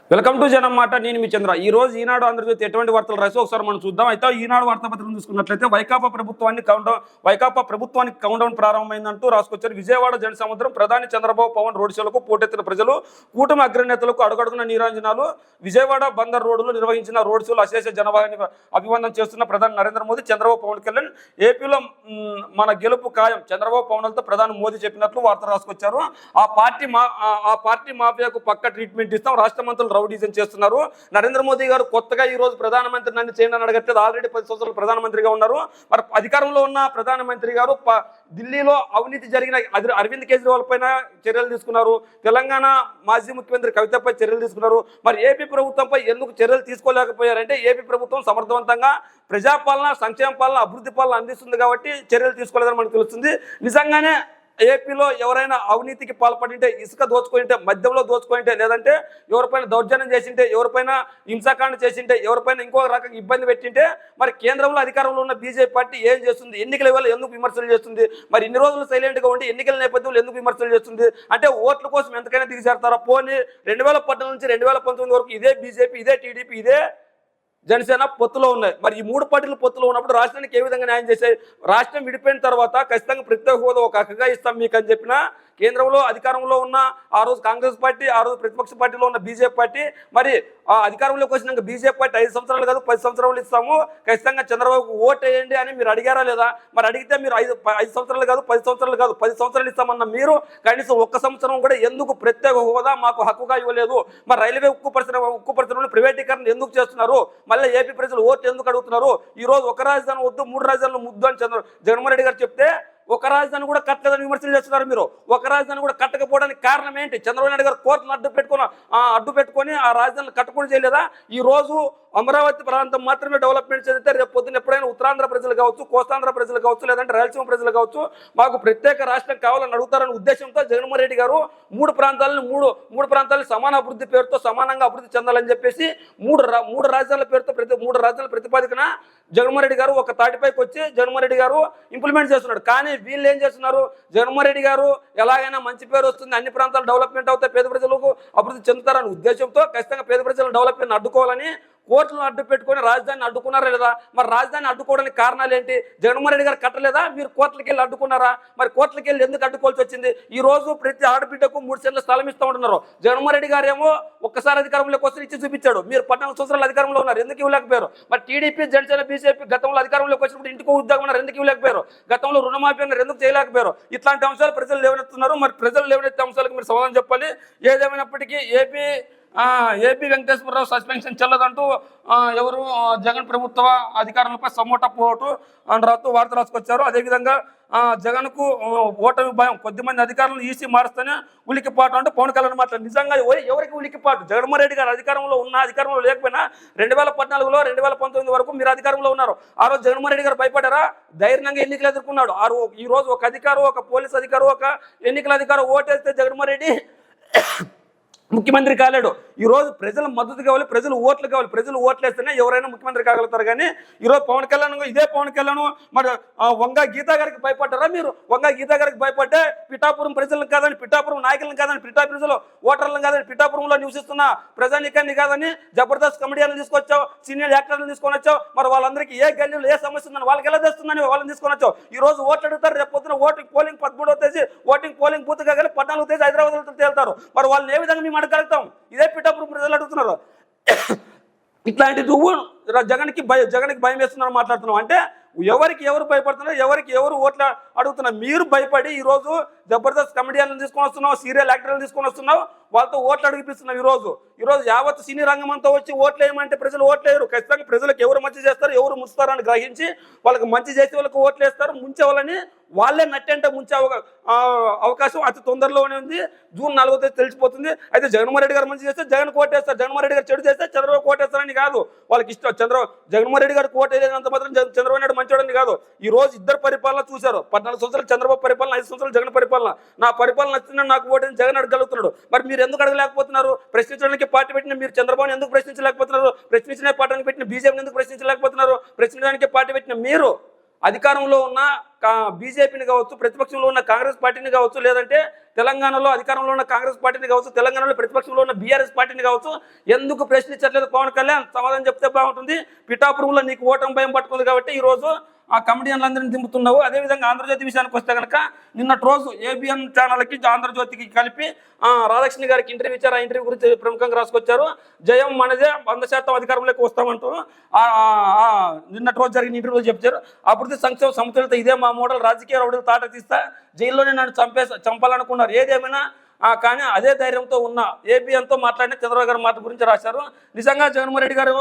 Welcome to జనం మాట నేను మీ చంద్ర. ఈ రోజు ఈనాడు ఆంధ్రజ్యోతి ఎటువంటి వార్తలు రాసి ఒకసారి మనం చూద్దాం. అయితే ఈనాడు వార్తాపత్రికను చూసుకున్నట్లయితే వైకాపా ప్రభుత్వాన్ని కౌంటౌన్ వైకాపా ప్రభుత్వానికి కౌంటౌన్ ప్రారంభమైందంటూ రాసుకొచ్చారు. విజయవాడ జన సముద్రం ప్రధాని చంద్రబాబు పవన్ రోడ్ షోలకు పోటెత్తిన ప్రజలు కూటమి అగ్రనేతలకు అడుగడుగున నీరాంజనాలు విజయవాడ బందర్ రోడ్డులో నిర్వహించిన రోడ్ షోలు అశేష జనవాహిని అభివందనం చేస్తున్న ప్రధాని నరేంద్ర మోదీ చంద్రబాబు పవన్ కళ్యాణ్ ఏపీలో మన గెలుపు ఖాయం. చంద్రబాబు పవన్లతో ప్రధాని మోదీ చెప్పినట్లు వార్త రాసుకొచ్చారు. ఆ పార్టీ మా ఆ- పార్టీ మాఫియాకు పక్క ట్రీట్మెంట్ ఇస్తాం. రాష్ట్ర సంవత్సరాలు రౌడీజం చేస్తున్నారు. నరేంద్ర మోదీ గారు కొత్తగా ఈ రోజు ప్రధానమంత్రి నన్ను చేయండి అని అడగట్లేదు. ఆల్రెడీ పది సంవత్సరాలు ప్రధానమంత్రిగా ఉన్నారు. మరి అధికారంలో ఉన్న ప్రధానమంత్రి గారు ప- ఢిల్లీలో అవినీతి జరిగిన అరవింద్ కేజ్రీవాల్ పైన చర్యలు తీసుకున్నారు. తెలంగాణ మాజీ ముఖ్యమంత్రి కవితపై చర్యలు తీసుకున్నారు. మరి ఏపీ ప్రభుత్వంపై ఎందుకు చర్యలు తీసుకోలేకపోయారంటే ఏపీ ప్రభుత్వం సమర్థవంతంగా ప్రజాపాలన సంక్షేమ పాలన అభివృద్ధి పాలన అందిస్తుంది కాబట్టి చర్యలు తీసుకోలేదని మనకు తెలుస్తుంది. నిజంగానే ఏపీలో ఎవరైనా అవినీతికి పాల్పడింటే ఇసుక దోచుకుంటే మద్యంలో దోచుకుంటే లేదంటే ఎవరిపైన దౌర్జన్యం చేసింటే ఎవరిపైన హింసాకాండ చేసింటే ఎవరిపైన ఇంకో రకంగా ఇబ్బంది పెట్టింటే మరి కేంద్రంలో అధికారంలో ఉన్న బీజేపీ పార్టీ ఏం చేస్తుంది? ఎన్నికల వేళ ఎందుకు విమర్శలు చేస్తుంది? మరి ఇన్ని రోజులు సైలెంట్గా ఉండి ఎన్నికల నేపథ్యంలో ఎందుకు విమర్శలు చేస్తుంది? అంటే ఓట్ల కోసం ఎంతకైనా దిగజారుతారా? పోనీ రెండు వేల పద్నాలుగు నుంచి రెండు వేల పంతొమ్మిది వరకు ఇదే బీజేపీ ఇదే టీడీపీ ఇదే జనసేన పొత్తులో ఉన్నాయి. మరి ఈ మూడు పార్టీలు పొత్తులో ఉన్నప్పుడు రాష్ట్రానికి ఏ విధంగా న్యాయం చేశాయి రాష్ట్రం విడిపోయిన తర్వాత ఖచ్చితంగా ప్రత్యేక హోదా ఒక హక్కుగా ఇస్తాం మీకు అని చెప్పిన కేంద్రంలో అధికారంలో ఉన్న ఆ రోజు కాంగ్రెస్ పార్టీ ఆ రోజు ప్రతిపక్ష పార్టీలో ఉన్న బీజేపీ పార్టీ మరి ఆ అధికారంలోకి వచ్చినాక బీజేపీ పార్టీ ఐదు సంవత్సరాలు కాదు పది సంవత్సరాలు ఇస్తాము. ఖచ్చితంగా చంద్రబాబు ఓట్ వేయండి అని మీరు అడిగారా లేదా? మరి అడిగితే మీరు ఐదు ఐదు సంవత్సరాలు కాదు పది సంవత్సరాలు కాదు పది సంవత్సరాలు ఇస్తామన్న మీరు కనీసం ఒక్క సంవత్సరం కూడా ఎందుకు ప్రత్యేక హోదా మాకు హక్కుగా ఇవ్వలేదు? మరి రైల్వే ఉక్కు పరిశ్రమ ఉక్కు పరిశ్రమలు ప్రైవేటీకరణ ఎందుకు చేస్తున్నారు? మళ్ళీ ఏపీ ప్రజలు ఓట్లు ఎందుకు అడుగుతున్నారు? ఈ రోజు ఒక రాజధాని వద్దు మూడు రాజధానులు ముద్దు అని చంద్ర జగన్మోహన్ రెడ్డి గారు చెప్తే ఒక రాజధాని కూడా కట్టలేదని విమర్శలు చేస్తున్నారు మీరు. ఒక రాజధాని కూడా కట్టకపోవడానికి కారణం ఏంటి? చంద్రబాబు నాయుడు గారు కోర్టును అడ్డు పెట్టుకుని అడ్డు పెట్టుకొని ఆ రాజధానిని కట్టకుండా చేయలేదా? ఈ రోజు అమరావతి ప్రాంతం మాత్రమే డెవలప్మెంట్ చెందితే రేపు పొద్దున్న ఎప్పుడైనా ఉత్తరాంధ్ర ప్రజలు కావచ్చు కోస్తాంధ్ర ప్రజలు కావచ్చు లేదంటే రాయలసీమ ప్రజలు కావచ్చు మాకు ప్రత్యేక రాష్ట్రం కావాలని అడుగుతారనే ఉద్దేశంతో జగన్మోహన్ రెడ్డి గారు మూడు ప్రాంతాలను మూడు మూడు ప్రాంతాలను సమాన అభివృద్ధి పేరుతో సమానంగా అభివృద్ధి చెందాలని చెప్పేసి మూడు రా- మూడు రాజ్యాల పేరుతో ప్రతి మూడు రాజ్యాల ప్రతిపాదికన జగన్మోహన్ రెడ్డి గారు ఒక తాటిపైకి వచ్చి జగన్మోహన్ రెడ్డి గారు ఇంప్లిమెంట్ చేస్తున్నాడు. కానీ వీళ్ళు ఏం చేస్తున్నారు? జగన్మోహన్ రెడ్డి గారు ఎలాగైనా మంచి పేరు వస్తుంది అన్ని ప్రాంతాలు డెవలప్మెంట్ అవుతాయి పేద ప్రజలకు అభివృద్ధి చెందుతారనే ఉద్దేశంతో ఖచ్చితంగా పేద ప్రజల డెవలప్మెంట్ అడ్డుకోవాలని కోర్టులను అడ్డు పెట్టుకొని రాజధానిని అడ్డుకున్నారా లేదా? మరి రాజధాని అడ్డుకోవడానికి కారణాలు ఏంటి? జగన్మోహన్ రెడ్డి గారు కట్టలేదా? మీరు కోట్లకి వెళ్ళి అడ్డుకున్నారా? మరి కోట్లకి వెళ్ళి ఎందుకు అడ్డుకోవాల్సి వచ్చింది? ఈ రోజు ప్రతి ఆడబిడ్డకు మూడు సెంట్ల స్థలం ఇస్తూ ఉంటున్నారు. జగన్మోహన్ రెడ్డి గారు ఏమో ఒక్కసారి అధికారంలోకి వస్తే ఇచ్చి చూపించాడు. మీరు పద్నాలుగు సంవత్సరాలు అధికారంలో ఉన్నారు. ఎందుకు ఇవ్వలేకపోయారు? మరి టీడీపీ జనసేన బీజేపీ గతంలో అధికారంలోకి వచ్చినప్పుడు ఇంటికి ఉద్యోగం ఉన్నారు. ఎందుకు ఇవ్వలేకపోయారు? గతంలో రుణమాఫీ అన్నారు. ఎందుకు చేయలేకపోయారు? ఇట్లాంటి అంశాలు ప్రజలు లేవనెత్తున్నారు. మరి ప్రజలు లేవనెత్తే అంశాలకు మీరు సమాధానం చెప్పాలి. ఏదేమైనప్పటికీ ఏపీ ఏపీ వెంకటేశ్వరరావు సస్పెన్షన్ చెల్లదంటూ ఎవరు జగన్ ప్రభుత్వ అధికారులపై సమ్మోట పోటు అని రాస్తూ వార్త రాసుకొచ్చారు. అదేవిధంగా ఆ, జగన్కు ఓటమి భయం కొద్దిమంది అధికారులను ఈసీ మారుస్తేనే ఉలికిపాటు అంటే పవన్ కళ్యాణ్ మాట నిజంగా ఎవరికి ఉలికిపాటు జగన్మోహన్ రెడ్డి గారు అధికారంలో ఉన్న అధికారంలో లేకపోయినా రెండు వేల పద్నాలుగులో రెండు వేల పంతొమ్మిది వరకు మీరు అధికారంలో ఉన్నారు. ఆ రోజు జగన్మోహన్ రెడ్డి గారు భయపడారా ధైర్యంగా ఎన్నికలు ఎదుర్కొన్నాడు. ఆ ఈ రోజు ఒక అధికారు ఒక పోలీస్ అధికారు ఒక ఎన్నికల అధికారు ఓటేస్తే జగన్మోహన్ రెడ్డి ముఖ్యమంత్రి కాలేడు. ఈ రోజు ప్రజల మద్దతు కావాలి ప్రజలు ఓట్లు కావాలి ప్రజలు ఓట్లు వేస్తేనే ఎవరైనా ముఖ్యమంత్రి కాగలుగుతారు. కానీ ఈ రోజు పవన్ కళ్యాణ్ ఇదే పవన్ కళ్యాణ్ మరి ఆ, వంగ గీతా గారికి భయపడ్డారా మీరు? వంగ గీతా గారికి భయపడ్డే? పిఠాపురం ప్రజలను కాదని పిఠాపురం నాయకులను కాదని పిఠా ప్రజలు ఓటర్లను కాదని పిఠాపురంలో నివసిస్తున్న ప్రజానికాన్ని కాదని జబర్దస్త్ కమెడియన్లు తీసుకొచ్చావు సీనియర్ యాక్టర్లు తీసుకొని వచ్చావు మరి వాళ్ళందరికీ ఏ గల్లీలో ఏ సమస్య ఉందని వాళ్ళకి ఎలా తెస్తుందని వాళ్ళని తీసుకొని వచ్చావు ఈ రోజు ఓట్లు అడుగుతారు రేపు పొద్దున ఓటింగ్ పోలింగ్ పదమూడవ తేదీ ఓటింగ్ పోలింగ్ బూత్ కాగలి పద్నాలుగు తేదీ హైదరాబాద్ తేలుతారు. మరి వాళ్ళని ఏ విధంగా మేము అడగలుగుతాం ఇదే పిఠాపురం ప్రజలు అడుగుతున్నారు. ఇట్లాంటి నువ్వు జగన్కి భయ జగన్కి భయం వేస్తున్నారు మాట్లాడుతున్నావు. అంటే ఎవరికి ఎవరు భయపడుతున్నారు ఎవరికి ఎవరు ఓట్ల అడుగుతున్నారు? మీరు భయపడి ఈరోజు జబర్దస్త్ కమెడియన్లు తీసుకొని వస్తున్నావు సీరియల్ యాక్టర్లు తీసుకొని వస్తున్నావు వాళ్ళతో ఓట్లు అడిగిపిస్తున్నావు ఈరోజు. ఈరోజు యావత్ సినీ రంగం అంతా వచ్చి ఓట్లు వేయమంటే ప్రజలు ఓట్లేయరు ఖచ్చితంగా ప్రజలకు ఎవరు మంచి చేస్తారు ఎవరు ముంచుతారని గ్రహించి వాళ్ళకి మంచి చేసే వాళ్ళకి ఓట్లు వేస్తారు. ముంచే వాళ్ళని వాళ్ళే నట్టంటే ముంచే అవకా- అవకాశం అతి తొందరలోనే ఉంది. జూన్ నాలుగో తేదీ తెలిసిపోతుంది. అయితే జగన్మోహన్ రెడ్డి గారు మంచి చేస్తే జగన్ కోటేస్తారు జగన్మోహన్ రెడ్డి గారు చెడు చేస్తే చంద్రబాబు కోటేస్తారని కాదు. వాళ్ళకి ఇష్టం చంద్ర జగన్మోహన్ రెడ్డి గారు కోట వేయలేనంత మాత్రం చంద్రబాబు నాయుడు మంచోడని కాదు. ఈ రోజు ఇద్దరు పరిపాలన చూశారు. పద్నాలుగు సంవత్సరాలు చంద్రబాబు పరిపాలన ఐదు సంవత్సరాలు జగన్ పరిపాలన నా పరిపాలన నచ్చిందని నాకు ఓటని జగన్ అడగలుగుతున్నాడు. మరి మీరు ఎందుకు అడగలేకపోతున్నారు? ప్రశ్నించడానికి పార్టీ పెట్టిన మీరు చంద్రబాబు ఎందుకు ప్రశ్నించలేకపోతున్నారు? ప్రశ్నించిన పార్టీని పెట్టిన బీజేపీని ఎందుకు ప్రశ్నించలేకపోతున్నారు? ప్రశ్నించడానికి పార్టీ పెట్టిన మీరు అధికారంలో ఉన్న బీజేపీని కావచ్చు ప్రతిపక్షంలో ఉన్న కాంగ్రెస్ పార్టీని కావచ్చు లేదంటే తెలంగాణలో అధికారంలో ఉన్న కాంగ్రెస్ పార్టీని కావచ్చు తెలంగాణలో ప్రతిపక్షంలో ఉన్న బీఆర్ఎస్ పార్టీని కావచ్చు ఎందుకు ప్రశ్నించట్లేదు? పవన్ కళ్యాణ్ సమాధానం చెప్తే బాగుంటుంది. పిఠాపురంలో నీకు ఓటమి భయం పట్టుకుంది కాబట్టి ఈ రోజు ఆ కమిడియన్లందరినీ దింపుతున్నావు. అదేవిధంగా ఆంధ్రజ్యోతి విషయానికి వస్తే కనుక నిన్నటి రోజు ఏబిఎన్ ఛానల్కి ఆంధ్రజ్యోతికి కలిపి రాధాకృష్ణ గారికి ఇంటర్వ్యూ ఇచ్చారు. ఆ ఇంటర్వ్యూ గురించి ప్రముఖంగా రాసుకొచ్చారు. జయం మనదే వంద శాతం అధికారంలోకి వస్తామంటూ నిన్నటి రోజు జరిగిన ఇంటర్వ్యూలో చెప్తారు అభివృద్ధి సంక్షేమ సమతుల్యత ఇదే మా మోడల్. రాజకీయ రౌడీలు తాట తీస్తా జైల్లోనే నన్ను చంపే చంపాలనుకున్నారు. ఏదేమైనా కానీ అదే ధైర్యంతో ఉన్న ఏబిఎన్తో మాట్లాడిన చంద్రబాబు గారి మాట గురించి రాశారు. నిజంగా జగన్మోహన్ రెడ్డి గారు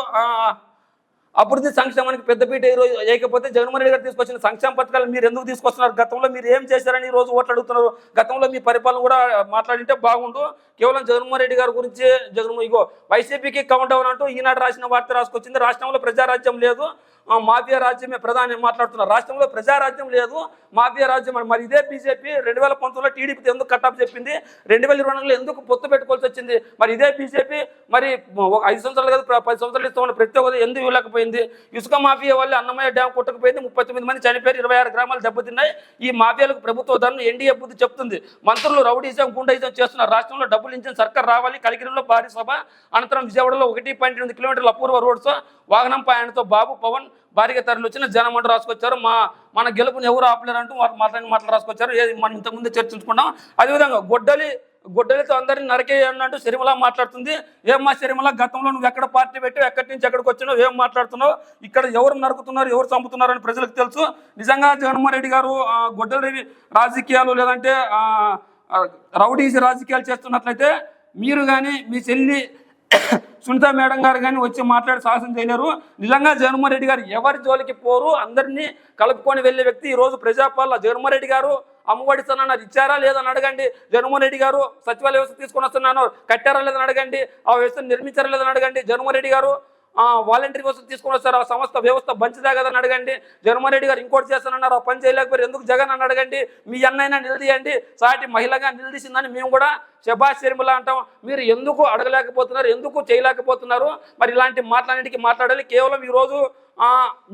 అభివృద్ధి సంక్షేమానికి పెద్దపీట ఈరోజు రోజు వేయకపోతే జగన్మోహన్ రెడ్డి గారు తీసుకొచ్చిన సంక్షేమ పథకాలు మీరు ఎందుకు తీసుకొస్తున్నారు? గతంలో మీరు ఏం చేశారని రోజు ఓట్లు అడుగుతున్నారు. గతంలో మీ పరిపాలన కూడా మాట్లాడింటే బాగుండు. కేవలం జగన్మోహన్ రెడ్డి గారి గురించి జగన్ ఇగో వైసీపీకి కౌంట్ డౌన్ అంటూ ఈనాడు రాసిన వార్త రాసుకొచ్చింది. రాష్ట్రంలో ప్రజారాజ్యం లేదు. మాఫియా రాజ్యమే ప్రధాని మాట్లాడుతున్నారు. రాష్ట్రంలో ప్రజారాజ్యం లేదు. మాఫియా రాజ్యం అని. మరి ఇదే బీజేపీ రెండు వేల పంతొమ్మిదిలో టీడీపీతో ఎందుకు కట్టాప్ చెప్పింది? రెండు వేల ఇరవై నాలుగులో ఎందుకు పొత్తు పెట్టుకోవాల్సి వచ్చింది? మరి ఇదే బీజేపీ. మరి ఒక ఐదు సంవత్సరాలు కదా పది సంవత్సరాలు ఇస్తామని ప్రతి ఒక్కరు ఎందుకు ఇవ్వలేకపోయింది ఇసుక మాఫియా వల్ల అన్నమయ్య డ్యామ్ కొట్టుకుపోయింది. ముప్పై తొమ్మిది మంది చనిపోయారు. ఇరవై ఆరు గ్రామాలు దెబ్బతిన్నాయి. ఈ మాఫియాలకు ప్రభుత్వ ధరను ఎన్డీఏ బుద్ధి చెప్తుంది. మంత్రులు రౌడీజం గుండైజం చేస్తున్నారు. రాష్ట్రంలో డబ్బులు ఇచ్చిన సర్కార్ రావాలి. కలిగిరిలో భారీ సభ. అనంతరం విజయవాడలో ఒకటి పాయింట్ ఎనిమిది కిలోమీటర్ల అపూర్వ రోడ్స్ వాహనం పాయనతో బాబు పవన్ భారీగా తరలి వచ్చిన జనమంట రాసుకొచ్చారు. మా మన గెలుపుని ఎవరు ఆపలేరంటూ వారు మాట్లాడిన మాటలు రాసుకొచ్చారు. ఏది మనం ఇంతకుముందే చర్చించుకున్నాం. అదేవిధంగా గొడ్డలి గొడ్డలితో అందరిని నరికే శరిమల మాట్లాడుతుంది. ఏమ్మా శరిమల గతంలో నువ్వు ఎక్కడ పార్టీ పెట్టి ఎక్కడి నుంచి ఎక్కడికి వచ్చినావు? ఏం మాట్లాడుతున్నావు? ఇక్కడ ఎవరు నరుకుతున్నారు? ఎవరు చంపుతున్నారు అని ప్రజలకు తెలుసు. నిజంగా జగన్మోహన్ రెడ్డి గారు ఆ, గొడ్డలి రాజకీయాలు లేదంటే ఆ, రౌడీస్ రాజకీయాలు చేస్తున్నట్లయితే మీరు కానీ మీ చెల్లి సునీత మేడం గారు కానీ వచ్చి మాట్లాడి సాహసం చేయలేరు. నిజంగా జగన్మోహన్ రెడ్డి గారు ఎవరి జోలికి పోరు? అందరినీ కలుపుకొని వెళ్ళే వ్యక్తి ఈరోజు ప్రజాపాల జగన్మోహన్ రెడ్డి గారు అమ్మఒడి ఇస్తానన్నారు ఇచ్చారా లేదని అడగండి. జగన్మోహన్ రెడ్డి గారు సచివాలయ వ్యవస్థ తీసుకొని వస్తున్నాను. కట్టారా లేదని అడగండి. ఆ వ్యవస్థను నిర్మించారా లేదని అడగండి. జగన్మోహన్ రెడ్డి గారు వాలంటీర్ వ్యవస్థ తీసుకొని వస్తారు? ఆ సంస్థ వ్యవస్థ మంచిదా కదని అడగండి. జగన్మోహన్ రెడ్డి గారు ఇంకోటి చేస్తానన్నారు. ఆ పని చేయలేకపోయారు. ఎందుకు జగన్ అని అడగండి. మీ అన్నైనా నిలదీయండి. సాటి మహిళగా నిలదీసిందని మేము కూడా శభాష్ శర్మిల అంటాం. మీరు ఎందుకు అడగలేకపోతున్నారు? ఎందుకు చేయలేకపోతున్నారు? మరి ఇలాంటి మాట్లాడికి మాట్లాడాలి. కేవలం ఈరోజు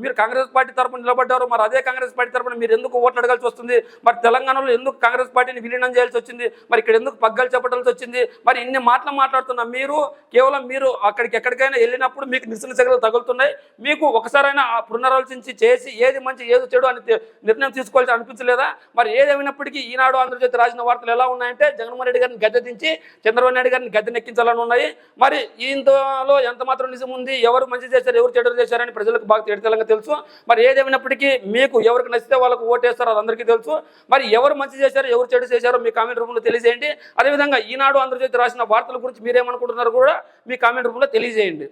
మీరు కాంగ్రెస్ పార్టీ తరపున నిలబడ్డారు మరి అదే కాంగ్రెస్ పార్టీ తరపున మీరు ఎందుకు ఓట్లు అడగాల్సి వస్తుంది? మరి తెలంగాణలో ఎందుకు కాంగ్రెస్ పార్టీని విలీనం చేయాల్సి వచ్చింది? మరి ఇక్కడ ఎందుకు పగ్గాలు చెప్పడాల్సి వచ్చింది? మరి ఇన్ని మాటలు మాట్లాడుతున్న మీరు కేవలం మీరు అక్కడికి ఎక్కడికైనా వెళ్ళినప్పుడు మీకు నిరసన శక్తులు తగులుతున్నాయి. మీకు ఒకసారైనా ఆ పునరాలోచించి చేసి ఏది మంచి ఏది చెడు అని నిర్ణయం తీసుకోవాల్సి అనిపించలేదా? మరి ఏదేమైనప్పటికీ ఈనాడు ఆంధ్రజ్యోతి రాసిన వార్తలు ఎలా ఉన్నాయంటే జగన్మోహన్ రెడ్డి గారిని గద్దె దించి చంద్రబాబు నాయుడు గారిని గద్దె నెక్కించాలని ఉన్నాయి. మరి ఇంతలో ఎంత మాత్రం నిజం ఉంది? ఎవరు మంచి చేశారు? ఎవరు చెడు చేశారని ప్రజలకు బాగా తేడతెలంగా తెలుసు? మరి ఏదేమైనప్పటికీ మీకు ఎవరికి నచ్చితే వాళ్ళకు ఓటేస్తారో అది అందరికీ తెలుసు. మరి ఎవరు మంచి చేశారు ఎవరు చెడు చేశారో మీ కామెంట్ రూపంలో తెలియజేయండి. అదేవిధంగా ఈనాడు ఆంధ్రజ్యోతి రాసిన వార్తల గురించి మీరేమనుకుంటున్నారో కూడా మీ కామెంట్ రూపంలో తెలియజేయండి.